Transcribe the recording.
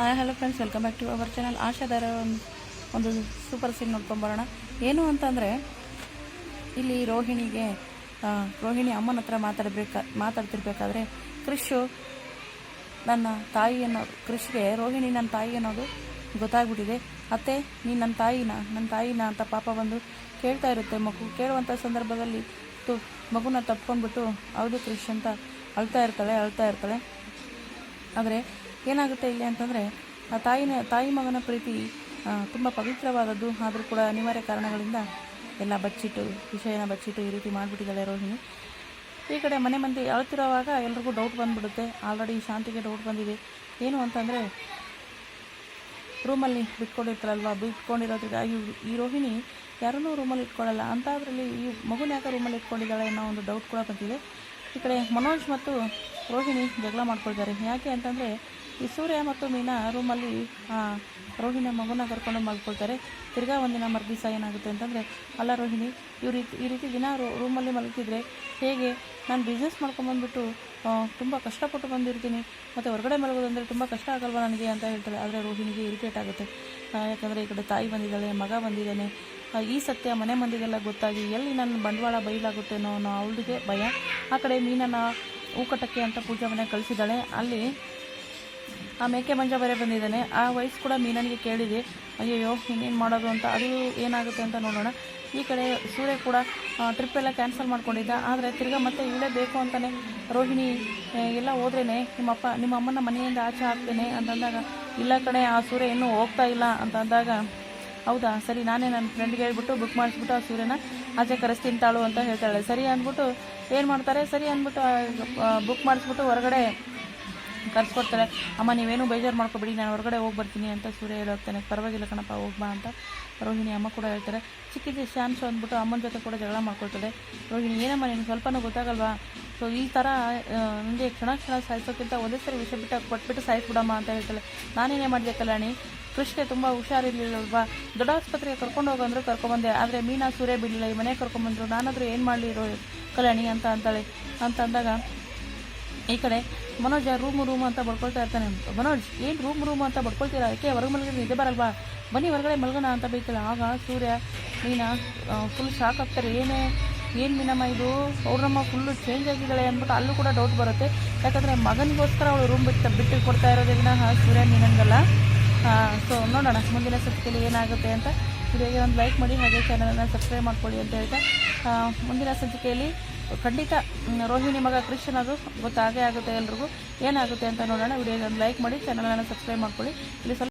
Hi hello friends welcome back to our channel ಆಶಾದಾರ ಒಂದು super scene ನೋಡ್ಕೊಂಬರೋಣ. ಏನು ಅಂತಂದರೆ, ಇಲ್ಲಿ ರೋಹಿಣಿಗೆ ರೋಹಿಣಿ ಅಮ್ಮನ ಹತ್ರ ಮಾತಾಡಬೇಕ, ಮಾತಾಡ್ತಿರ್ಬೇಕಾದ್ರೆ ಕೃಷು ನನ್ನ ತಾಯಿ ಅನ್ನೋ ಕೃಷಿಗೆ ರೋಹಿಣಿ ನನ್ನ ತಾಯಿ ಅನ್ನೋದು ಗೊತ್ತಾಗ್ಬಿಟ್ಟಿದೆ. ಅತ್ತೆ, ನೀನು ನನ್ನ ತಾಯಿನ? ನನ್ನ ತಾಯಿನ ಅಂತ ಪಾಪ ಬಂದು ಕೇಳ್ತಾ ಇರುತ್ತೆ ಮಗು. ಕೇಳುವಂಥ ಸಂದರ್ಭದಲ್ಲಿ ತು, ಮಗುನ ತಪ್ಕೊಂಡ್ಬಿಟ್ಟು, ಹೌದು ಕೃಷಿ ಅಂತ ಅಳ್ತಾ ಇರ್ತಾಳೆ ಅಳ್ತಾ ಇರ್ತಾಳೆ. ಆದರೆ ಏನಾಗುತ್ತೆ ಇಲ್ಲಿ ಅಂತಂದರೆ, ಆ ತಾಯಿನ, ತಾಯಿ ಮಗನ ಪ್ರೀತಿ ತುಂಬ ಪವಿತ್ರವಾದದ್ದು. ಆದರೂ ಕೂಡ ಅನಿವಾರ್ಯ ಕಾರಣಗಳಿಂದ ಎಲ್ಲ ಬಚ್ಚಿಟ್ಟು, ವಿಷಯನ ಬಚ್ಚಿಟ್ಟು ಈ ರೀತಿ ಮಾಡಿಬಿಟ್ಟಿದ್ದಾಳೆ ರೋಹಿಣಿ. ಈ ಕಡೆ ಮನೆ ಮಂದಿ ಅಳ್ತಿರೋವಾಗ ಎಲ್ರಿಗೂ ಡೌಟ್ ಬಂದ್ಬಿಡುತ್ತೆ. ಆಲ್ರೆಡಿ ಶಾಂತಿಗೆ ಡೌಟ್ ಬಂದಿದೆ. ಏನು ಅಂತಂದರೆ ರೂಮಲ್ಲಿ ಬಿಟ್ಕೊಂಡಿರ್ತಾರಲ್ವ? ಬಿಟ್ಕೊಂಡಿರೋದ್ರಿಂದ ಈ ಈ ರೋಹಿಣಿ ಯಾರನ್ನೂ ರೂಮಲ್ಲಿ ಇಟ್ಕೊಳ್ಳಲ್ಲ. ಅಂಥದ್ರಲ್ಲಿ ಈ ಮಗುನ ಯಾಕೆ ರೂಮಲ್ಲಿ ಇಟ್ಕೊಂಡಿದ್ದಾಳೆ ಅನ್ನೋ ಒಂದು ಡೌಟ್ ಕೂಡ ಬಂದಿದೆ. ಈ ಕಡೆ ಮನೋಜ್ ಮತ್ತು ರೋಹಿಣಿ ಜಗಳ ಮಾಡ್ಕೊಳ್ತಾರೆ. ಯಾಕೆ ಅಂತಂದರೆ, ಈ ಸೂರ್ಯ ಮತ್ತು ಮೀನಾ ರೂಮಲ್ಲಿ ರೋಹಿಣಿ ಮಗುನ ಕರ್ಕೊಂಡು ಮಲ್ಕೊಳ್ತಾರೆ. ತಿರ್ಗಾ ಒಂದಿನ ಮರುದಿವಸ ಏನಾಗುತ್ತೆ ಅಂತಂದರೆ, ಅಲ್ಲ ರೋಹಿಣಿ ಇವ್ರು ಈ ರೀತಿ ದಿನ ರೂಮಲ್ಲಿ ಮಲಗಿದ್ರೆ ಹೇಗೆ? ನಾನು ಬಿಸ್ನೆಸ್ ಮಾಡ್ಕೊಂಬಂದ್ಬಿಟ್ಟು ತುಂಬ ಕಷ್ಟಪಟ್ಟು ಬಂದಿರ್ತೀನಿ. ಮತ್ತು ಹೊರಗಡೆ ಮಲಗೋದಂದರೆ ತುಂಬ ಕಷ್ಟ ಆಗಲ್ವಾ ನನಗೆ ಅಂತ ಹೇಳ್ತಾರೆ. ಆದರೆ ರೋಹಿಣಿಗೆ ಇರಿಟೇಟ್ ಆಗುತ್ತೆ. ಯಾಕಂದರೆ ಈ ಕಡೆ ತಾಯಿ ಬಂದಿದ್ದಾಳೆ, ಮಗ ಬಂದಿದ್ದಾನೆ. ಈ ಸತ್ಯ ಮನೆ ಮಂದಿಗೆಲ್ಲ ಗೊತ್ತಾಗಿ ಎಲ್ಲಿ ನನ್ನ ಬಂಡವಾಳ ಬಯಲಾಗುತ್ತೇನೋ ಅನ್ನೋ ಅವಳಿಗೆ ಭಯ. ಆ ಕಡೆ ಮೀನನ್ನ ಊಕಟಕ್ಕೆ ಅಂತ ಪೂಜಾ ಮನೆ ಕಳಿಸಿದ್ದಾಳೆ. ಅಲ್ಲಿ ಆ ಮೇಕೆ ಮಂಜ ಬರೇ ಬಂದಿದ್ದಾನೆ. ಆ ವಯಸ್ಸು ಕೂಡ ಮೀನನಿಗೆ ಕೇಳಿದೆ. ಅಯ್ಯಯ್ಯೋ, ಇನ್ನೇನು ಮಾಡೋದು ಅಂತ. ಅದು ಏನಾಗುತ್ತೆ ಅಂತ ನೋಡೋಣ. ಈ ಕಡೆ ಸೂರ್ಯ ಕೂಡ ಟ್ರಿಪ್ ಎಲ್ಲ ಕ್ಯಾನ್ಸಲ್ ಮಾಡ್ಕೊಂಡಿದ್ದ. ಆದರೆ ತಿರ್ಗಾ ಮತ್ತೆ ಇವಳೇ ಬೇಕು ಅಂತಲೇ ರೋಹಿಣಿ ಎಲ್ಲ ಹೋದ್ರೇ ನಿಮ್ಮಪ್ಪ ನಿಮ್ಮ ಅಮ್ಮನ ಮನೆಯಿಂದ ಆಚೆ ಹಾಕ್ತೇನೆ ಅಂತಂದಾಗ ಇಲ್ಲ ಕಣೆ, ಆ ಸೂರ್ಯ ಇನ್ನೂ ಹೋಗ್ತಾ ಇಲ್ಲ ಅಂತ ಅಂದಾಗ, ಹೌದಾ? ಸರಿ, ನಾನೇ ನನ್ನ ಫ್ರೆಂಡ್ಗೆ ಹೇಳ್ಬಿಟ್ಟು ಬುಕ್ ಮಾಡಿಸ್ಬಿಟ್ಟು ಆ ಸೂರ್ಯನ ಆಚೆ ಕರೆಸ್ತೀನಿ ತಾಳು ಅಂತ ಹೇಳ್ತಾಳೆ. ಸರಿ ಅಂದ್ಬಿಟ್ಟು ಏನು ಮಾಡ್ತಾರೆ? ಸರಿ ಅಂದ್ಬಿಟ್ಟು ಬುಕ್ ಮಾಡಿಸ್ಬಿಟ್ಟು ಹೊರಗಡೆ ಕರ್ಸ್ಕೊಡ್ತಾಳೆ ಅಮ್ಮ, ನೀವೇನು ಬೇಜಾರು ಮಾಡ್ಕೊಬೇಡಿ, ನಾನು ಹೊರಗಡೆ ಹೋಗಿ ಬರ್ತೀನಿ ಅಂತ ಸೂರ್ಯ ಹೇಳೋಗ್ತಾನೆ ಪರವಾಗಿಲ್ಲ ಕಣಪ್ಪ, ಹೋಗ್ಬಾ ಅಂತ ರೋಹಿಣಿ ಅಮ್ಮ ಕೂಡ ಹೇಳ್ತಾರೆ. ಚಿಕ್ಕಿದ್ದೆ ಶಾನ್ಸು ಅಂದ್ಬಿಟ್ಟು ಅಮ್ಮನ ಜೊತೆ ಕೂಡ ಜಗಳ ಮಾಡ್ಕೊಳ್ತಾಳೆ ರೋಹಿಣಿ, ಏನಮ್ಮ ನಿನ್ಗೆ ಸ್ವಲ್ಪನೂ ಗೊತ್ತಾಗಲ್ವಾ? ಸೊ ಈ ಥರ ನನಗೆ ಕ್ಷಣ ಕ್ಷಣ ಸಾಯಿಸೋಕ್ಕಿಂತ ಒಂದೇ ಸರಿ ವಿಷ ಬಿಟ್ಟು ಕೊಟ್ಬಿಟ್ಟು ಸಾಯಿಸ್ಬಿಡಮ್ಮ ಅಂತ ಹೇಳ್ತಾಳೆ. ನಾನೇನೇ ಮಾಡಿದೆ ಕಲ್ಯಾಣಿ? ಕೃಷ್ಣಗೆ ತುಂಬ ಹುಷಾರಿರ್ಲಿಲ್ಲಲ್ವಾ? ದೊಡ್ಡ ಆಸ್ಪತ್ರೆಗೆ ಕರ್ಕೊಂಡು ಹೋಗಂದ್ರು ಕರ್ಕೊಂಬಂದೆ. ಆದರೆ ಮೀನಾ ಸೂರ್ಯ ಬಿಡಲಿಲ್ಲ. ಈ ಮನೆಗೆ ಕರ್ಕೊಂಬಂದರು. ನಾನಾದರೂ ಏನು ಮಾಡಲಿ ರೋ ಕಲ್ಯಾಣಿ ಅಂತ ಅಂತಾಳೆ. ಅಂತ ಅಂದಾಗ ಈ ಕಡೆ ಮನೋಜ್ ರೂಮ್ ರೂಮ್ ಅಂತ ಬಡ್ಕೊಳ್ತಾ ಇರ್ತಾನೆ. ಮನೋಜ್, ಏನು ರೂಮ್ ರೂಮ್ ಅಂತ ಬಡ್ಕೊಳ್ತೀರಾ? ಅದಕ್ಕೆ ಹೊರಗೆ ಮಲಗಿದ್ರೆ ನಿದ್ದೆ ಬರಲ್ವಾ? ಬನ್ನಿ ಹೊರಗಡೆ ಮಲಗೋಣ ಅಂತ ಬೇಕಲ್ಲ ಆಗ ಸೂರ್ಯ, ಮೀನಾ ಫುಲ್ ಶಾಕ್ ಆಗ್ತಾರೆ. ಏನೇ, ಏನು ಮೀನಮ್ಮ ಇದು? ಅವ್ರಮ್ಮ ಫುಲ್ಲು ಚೇಂಜ್ ಆಗಿದ್ದಾಳೆ ಅಂದ್ಬಿಟ್ಟು ಅಲ್ಲೂ ಕೂಡ ಡೌಟ್ ಬರುತ್ತೆ. ಯಾಕಂದರೆ ಮಗನಿಗೋಸ್ಕರ ಅವಳು ರೂಮ್ ಬಿಟ್ಟು ಬಿಟ್ಟು ಕೊಡ್ತಾ ಇರೋದ್ರಿಂದ ಸೂರ್ಯ, ಮೀನಂಗಲ್ಲ. ಸೊ ನೋಡೋಣ. ಮುಂದಿನ ಸಂಚಿಕೆಯಲ್ಲಿ ಏನಾಗುತ್ತೆ ಅಂತ ವಿಡಿಯೋಗೆ ಒಂದು ಲೈಕ್ ಮಾಡಿ ಹಾಗೆ ಚಾನಲನ್ನು ಸಬ್ಸ್ಕ್ರೈಬ್ ಮಾಡ್ಕೊಳ್ಳಿ ಅಂತ ಹೇಳ್ತಾ ಮುಂದಿನ ಸಂಚಿಕೆಯಲ್ಲಿ ಖಂಡಿತ ರೋಹಿಣಿ ಮಗ ಕ್ರಿಶ್ಚನ್ ಅದು ಗೊತ್ತಾಗೇ ಆಗುತ್ತೆ ಎಲ್ರಿಗೂ. ಏನಾಗುತ್ತೆ ಅಂತ ನೋಡೋಣ. ವಿಡಿಯೋಗೆ ಒಂದು ಲೈಕ್ ಮಾಡಿ ಚಾನಲನ್ನು ಸಬ್ಸ್ಕ್ರೈಬ್ ಮಾಡ್ಕೊಳ್ಳಿ. ಇಲ್ಲಿ